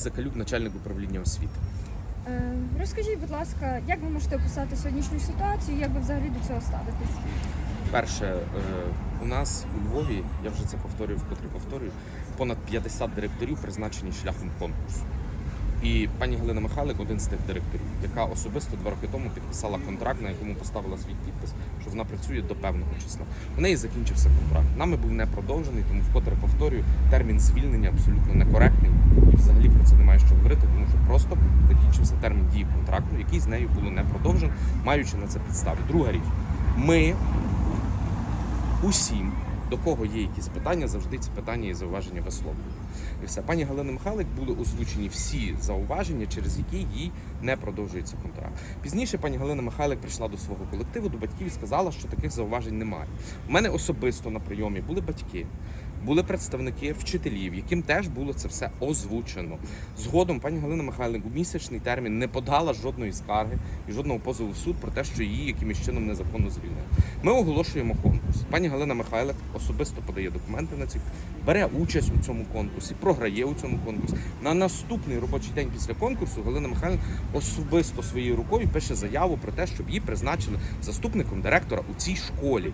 Закалюк, начальник управління освіти. Е, Розкажіть, будь ласка, як ви можете описати сьогоднішню ситуацію, як ви взагалі до цього ставитесь? Перше, е, у нас у Львові, я вже це повторюю, вкотре повторюю, понад 50 директорів призначені шляхом конкурсу. І пані Галина Михайлик один з тих директорів, яка особисто два роки тому підписала контракт, на якому поставила свій підпис, що вона працює до певного числа. У неї закінчився контракт. Нами був не продовжений, тому вкотре повторюю, термін звільнення абсолютно некоректний. І взагалі про це немає що говорити, тому що просто закінчився термін дії контракту, який з нею було не продовжений, маючи на це підстави. Друга річ, ми усім, до кого є якісь питання, завжди ці питання і зауваження висловлюємо. І все. Пані Галини Михайлик були озвучені всі зауваження, через які їй не продовжується контракт. Пізніше пані Галина Михайлик прийшла до свого колективу, до батьків і сказала, що таких зауважень немає. У мене особисто на прийомі були батьки. Були представники вчителів, яким теж було це все озвучено. Згодом пані Галина Михайлик у місячний термін не подала жодної скарги і жодного позову в суд про те, що її якимось чином незаконно звільнили. Ми оголошуємо конкурс. Пані Галина Михайлик особисто подає документи на ці, бере участь у цьому конкурсі, програє у цьому конкурсі. На наступний робочий день після конкурсу Галина Михайлик особисто своєю рукою пише заяву про те, щоб її призначили заступником директора у цій школі.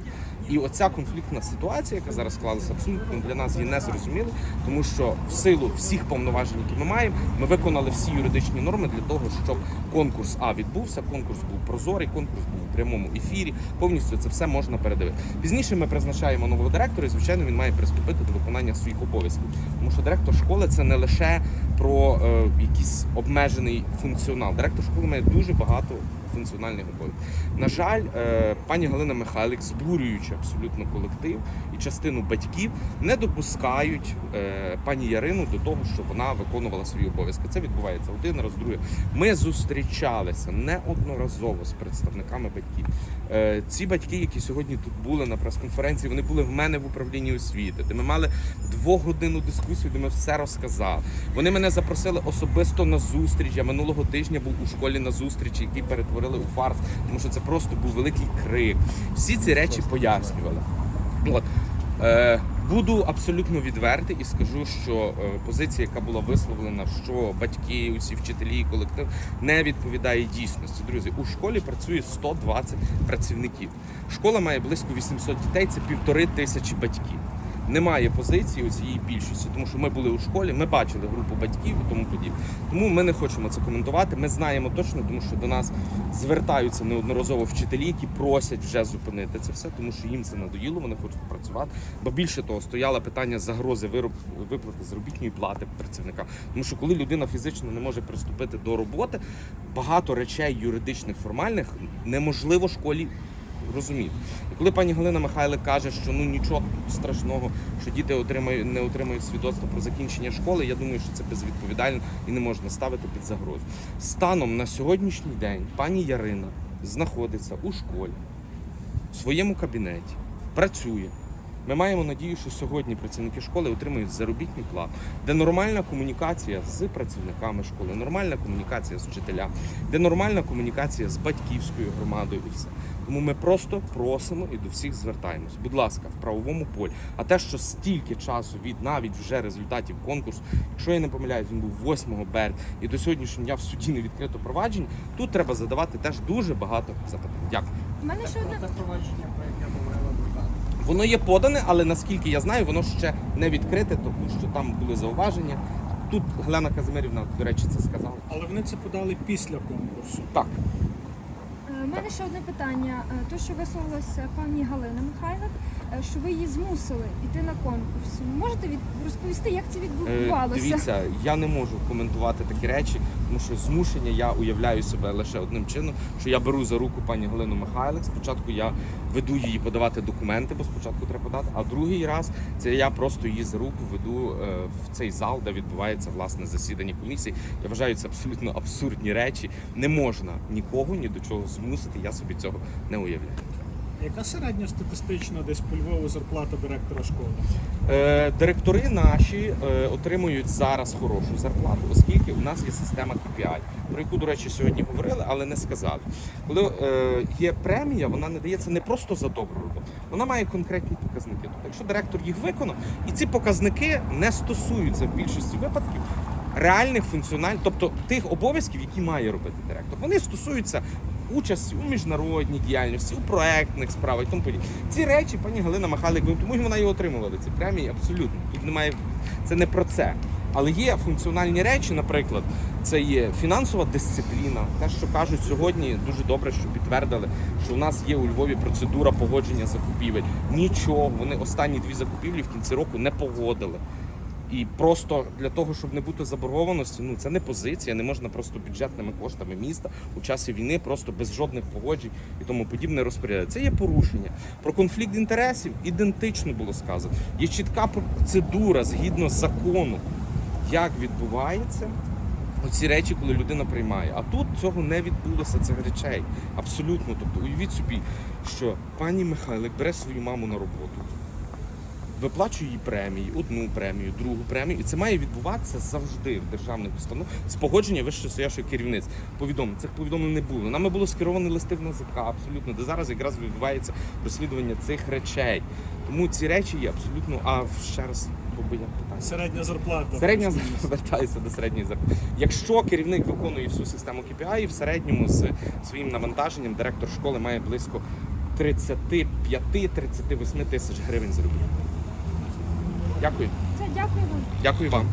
І оця конфліктна ситуація, яка зараз склалася, абсолютно для нас є незрозумілою, тому що в силу всіх повноважень, які ми маємо, ми виконали всі юридичні норми для того, щоб конкурс А відбувся. Конкурс був прозорий, конкурс був у прямому ефірі. Повністю це все можна передивити. Пізніше ми призначаємо нового директора, і звичайно він має приступити до виконання своїх обов'язків. Тому що директор школи це не лише про е, якийсь обмежений функціонал. Директор школи має дуже багато функціональних обов'язків. На жаль, е, пані Галина Михайлик, збурюючи абсолютно колектив і частину батьків, не допускають е, пані Ярину до того, що вона виконувала свої обов'язки. Це відбувається один раз, друге. Ми зустрічалися неодноразово з представниками батьків. Е, ці батьки, які сьогодні тут були на прес-конференції, вони були в мене в управлінні освіти, де ми мали двогодинну дискусію, де ми все розказали. Вони мене запросили особисто на зустріч. Я минулого тижня був у школі на зустрічі, які перетворили у фарс, тому що це просто був великий крик. Всі ці речі пояснювали. От. Е, буду абсолютно відвертий і скажу, що е, позиція, яка була висловлена, що батьки, усі вчителі, колектив не відповідає дійсності. Друзі, у школі працює 120 працівників. Школа має близько 800 дітей, це півтори тисячі батьків. Немає позиції у цієї більшості, тому що ми були у школі, ми бачили групу батьків і тому подібне. Тому ми не хочемо це коментувати. Ми знаємо точно, тому що до нас звертаються неодноразово вчителі, які просять вже зупинити це все, тому що їм це надоїло, вони хочуть працювати. Бо більше того, стояло питання загрози вироб виплати заробітної плати працівника. Тому що коли людина фізично не може приступити до роботи, багато речей юридичних формальних неможливо школі розуміти. І коли пані Галина Михайлик каже, що ну нічого страшного, що діти отримають не отримують свідоцтво про закінчення школи, я думаю, що це безвідповідально і не можна ставити під загрозу. Станом на сьогоднішній день пані Ярина знаходиться у школі в своєму кабінеті, працює. Ми маємо надію, що сьогодні працівники школи отримують заробітну плату, де нормальна комунікація з працівниками школи, нормальна комунікація з вчителями, де нормальна комунікація з батьківською громадою і все. Тому ми просто просимо і до всіх звертаємось. Будь ласка, в правовому полі. А те, що стільки часу від навіть вже результатів конкурсу, якщо я не помиляюсь, він був 8 березня і до сьогоднішнього дня в суді не відкрито провадження. Тут треба задавати теж дуже багато запитань. Дякую. У мене ще одне провадження, про яке говорила. Воно є подане, але наскільки я знаю, воно ще не відкрите, тому що там були зауваження. Тут Галина Казимирівна, до речі, це сказала. Але вони це подали після конкурсу. Так, У мене ще одне питання. Те, що висловилася пані Галина Михайлик, е, що ви її змусили йти на конкурс. Можете від... розповісти, як це е, відбувалося? дивіться, я не можу коментувати такі речі, тому що змушення я уявляю себе лише одним чином, що я беру за руку пані Галину Михайлик. Спочатку я веду її подавати документи, бо спочатку треба подати. А другий раз це я просто її за руку веду е, в цей зал, де відбувається власне засідання комісії. Я вважаю це абсолютно абсурдні речі. Не можна нікого ні до чого змусити. Я собі цього не уявляю. Яка середня статистична десь по Львову зарплата директора школи? Е, директори наші е, отримують зараз хорошу зарплату, оскільки у нас є система KPI, про яку, до речі, сьогодні говорили, але не сказали. Коли е, є премія, вона не дається не просто за добру роботу, вона має конкретні показники. Тобто, якщо директор їх виконав, і ці показники не стосуються в більшості випадків реальних функціональних, тобто тих обов'язків, які має робити директор. Вони стосуються участі у міжнародній діяльності, у проектних справах і тому подібне. Ці речі пані Галина Михайлик, тому і вона і отримувала ці премії абсолютно. Тут немає це не про це. Але є функціональні речі, наприклад, це є фінансова дисципліна. Те, що кажуть сьогодні, дуже добре, що підтвердили, що у нас є у Львові процедура погодження закупівель. Нічого, вони останні дві закупівлі в кінці року не погодили. І просто для того, щоб не бути заборгованості, ну це не позиція, не можна просто бюджетними коштами міста у часі війни, просто без жодних погоджень і тому подібне розпорядати. Це є порушення. Про конфлікт інтересів ідентично було сказано. Є чітка процедура згідно закону, як відбувається. Оці речі, коли людина приймає. А тут цього не відбулося цих речей. Абсолютно. Тобто, уявіть собі, що пані Михайлик бере свою маму на роботу, виплачує їй премії, одну премію, другу премію, і це має відбуватися завжди в державних установах з погодження вищестоящого керівництва. Повідомлень цих повідомлень не було. Нами було скеровані листи в НАЗК, абсолютно, де зараз якраз відбувається розслідування цих речей. Тому ці речі є абсолютно. А ще раз бо я питання. Середня зарплата. Середня звертається до середньої зарплати. Якщо керівник виконує всю систему KPI, в середньому з своїм навантаженням директор школи має близько 35-38 тисяч гривень заробітку. Дякую. Це дякую вам. Дякую вам.